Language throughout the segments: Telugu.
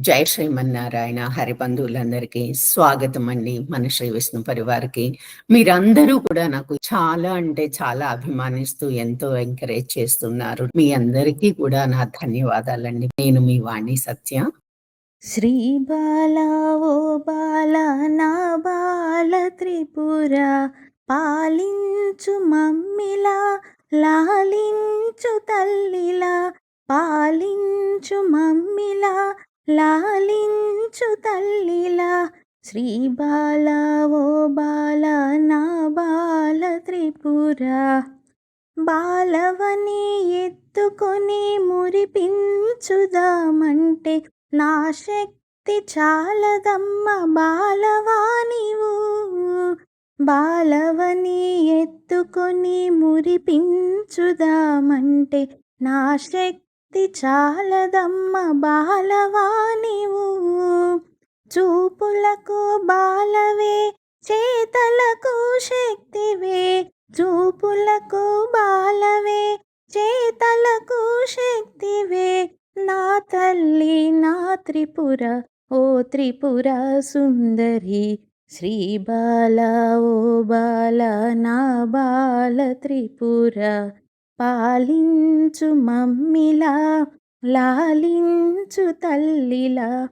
జై శ్రీమన్నారాయణ హరిబంధువులందరికీ స్వాగతం అండి మన శ్రీ విష్ణు పరివారికి. మీరందరూ కూడా నాకు చాలా అంటే చాలా అభిమానిస్తూ ఎంతో ఎంకరేజ్ చేస్తున్నారు. మీ అందరికీ కూడా నా ధన్యవాదాలండి. నేను మీ వాణి సత్య. శ్రీ బాల ఓ బాల నా బాల త్రిపుర పాలించు మమ్మిలా లాలించు తల్లిలా పాలించు మమ్మిలా లాలించు తల్లిలా శ్రీ బాల ఓ బాల నా బాల త్రిపుర. బాలవని ఎత్తుకొని మురిపించుదామంటే నా శక్తి చాలదమ్మ బాలవానివు బాలవని ఎత్తుకొని మురిపించుదామంటే నా శక్తి చాలదమ్మ బాలవానివు చూపులకు బాలవే చేతలకు శక్తివే. చూపులకు బాలవే చేతలకు శక్తివే. నా తల్లి నా త్రిపుర ఓ త్రిపుర సుందరి. శ్రీ బాల ఓ బాల నా బాల త్రిపుర. పాలించు మమ్మిలా లాలించు తల్లిలా.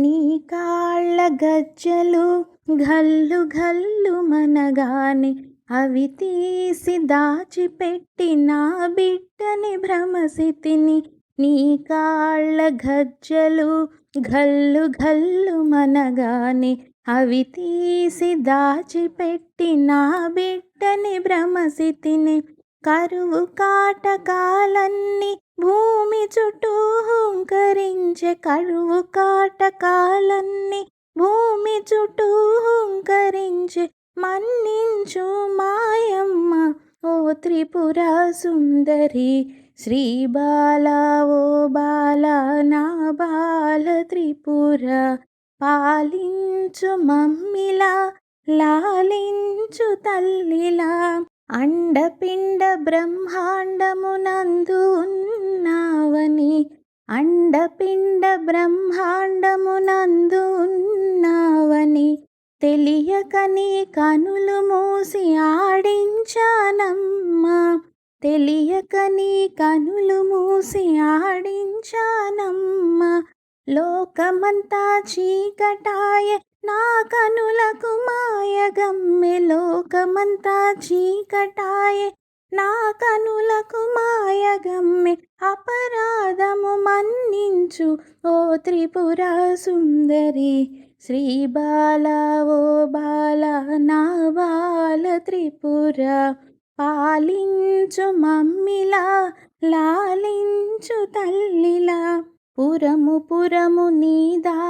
నీ కాళ్ళ గజ్జలు గల్లు గల్లు మనగానే అవి తీసి దాచిపెట్టి నా బిడ్డని భ్రమసితిని. నీ కాళ్ళ గజ్జలు గల్లు గల్లు మనగాని అవి తీసి దాచిపెట్టి నా బిడ్డని భ్రమసితిని. కరువు కాటకాలన్నీ భూమి చుట్టూ హుంకరించే కరువు కాటకాలన్నీ భూమి చుట్టూ హుంకరించే మన్నించు మాయమ్మ ఓ త్రిపుర సుందరి. శ్రీ బాల ఓ బాల నా బాల త్రిపుర. పాలించు మమ్మిలా లాలించు తల్లిలా. అండపిండ బ్రహ్మాండమునందు ఉన్నావని అండపిండ బ్రహ్మాండమునందు ఉన్నావని తెలియకని కనులు మూసి ఆడించానమ్మా. తెలియకని కనులు మూసి ఆడించానమ్మా. లోకమంతా చీకటాయ నా కనులకు మాయగమ్మె లోకమంతా చీకటాయ. నా కనులకు మాయగమ్మె అపరాధము మన్నించు ఓ త్రిపుర సుందరి శ్రీ బాల ఓ బాల నా బాల త్రిపుర. పాలించు మమ్మిలా లాలించు తల్లిలా. పురము పురము నీదా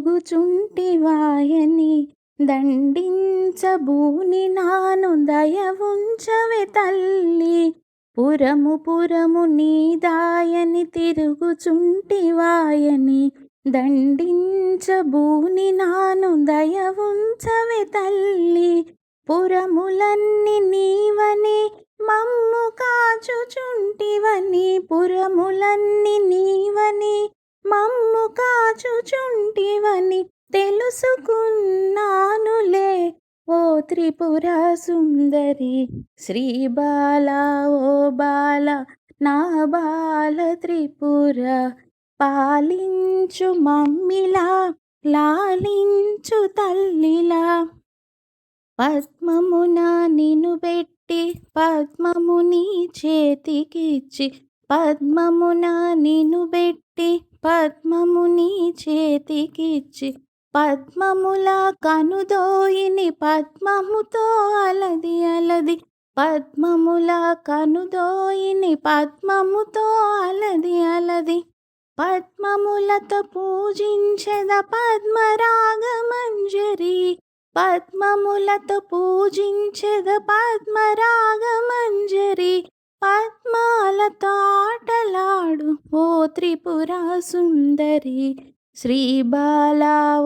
తిరుగుచుంటివాయని దండించబూని నాను దయవుంచవే తల్లి. పురము పురము నీదాయని తిరుగుచుంటివాయని దండించబూని నాను దయవుంచవే తల్లి. పురములన్నీ నీవని మమ్ము కాచుచుంటివని పురములన్నీ నీవని మమ్ము కాచుచుంటివని తెలుసుకున్నానులే. ఓ త్రిపుర సుందరి శ్రీ బాల ఓ బాల నా బాల త్రిపుర. పాలించు మమ్మిలా లాలించు తల్లిలా. పద్మమున నిను పెట్టి పద్మముని చేతికిచ్చి పద్మమున నిను పద్మముని చేతికిచ్చి పద్మముల కనుదోయిని పద్మముతో అలది అలది పద్మముల కనుదోయిని పద్మముతో అలది అలది పద్మములతో పూజించద పద్మరాగమంజరి పద్మములతో పూజించద పద్మరాగమంజరి పద్మాలతో ఆటలాడు ఓ త్రిపుర సుందరి. శ్రీ బాల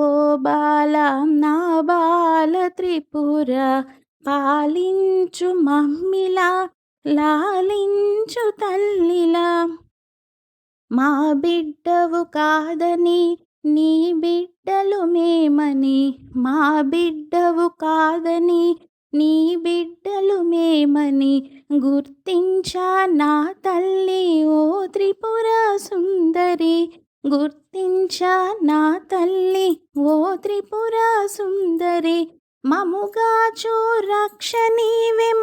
ఓ బాల నా బాల త్రిపుర పాలించు మమ్మిలా లాలించు తల్లిలా. మా బిడ్డవు కాదని నీ బిడ్డలు మేమని మా బిడ్డవు కాదని నీ బిడ్డలు మేమని గుర్తించా నా తల్లి ఓ త్రిపుర సుందరి. గుర్తించా నా తల్లి ఓ త్రిపుర సుందరి. మముగా రక్ష నీవే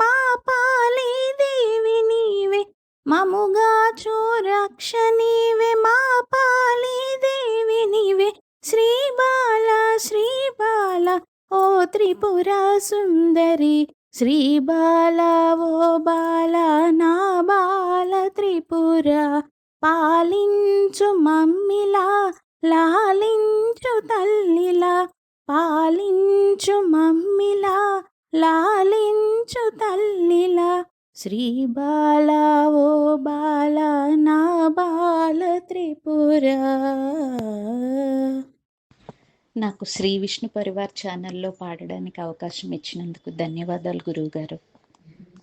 త్రిపురా సుందరి శ్రీ బాల ఓ బాల నా బాల త్రిపుర పాలించు మమ్మిలా లాలించు తల్లిలా పాలించు మమ్మిలా లాలించు తల్లిలా శ్రీ బాల ఓ బాల నా బాల త్రిపుర. నాకు శ్రీ విష్ణు పరివార్ ఛానల్లో పాడడానికి అవకాశం ఇచ్చినందుకు ధన్యవాదాలు గురువుగారు.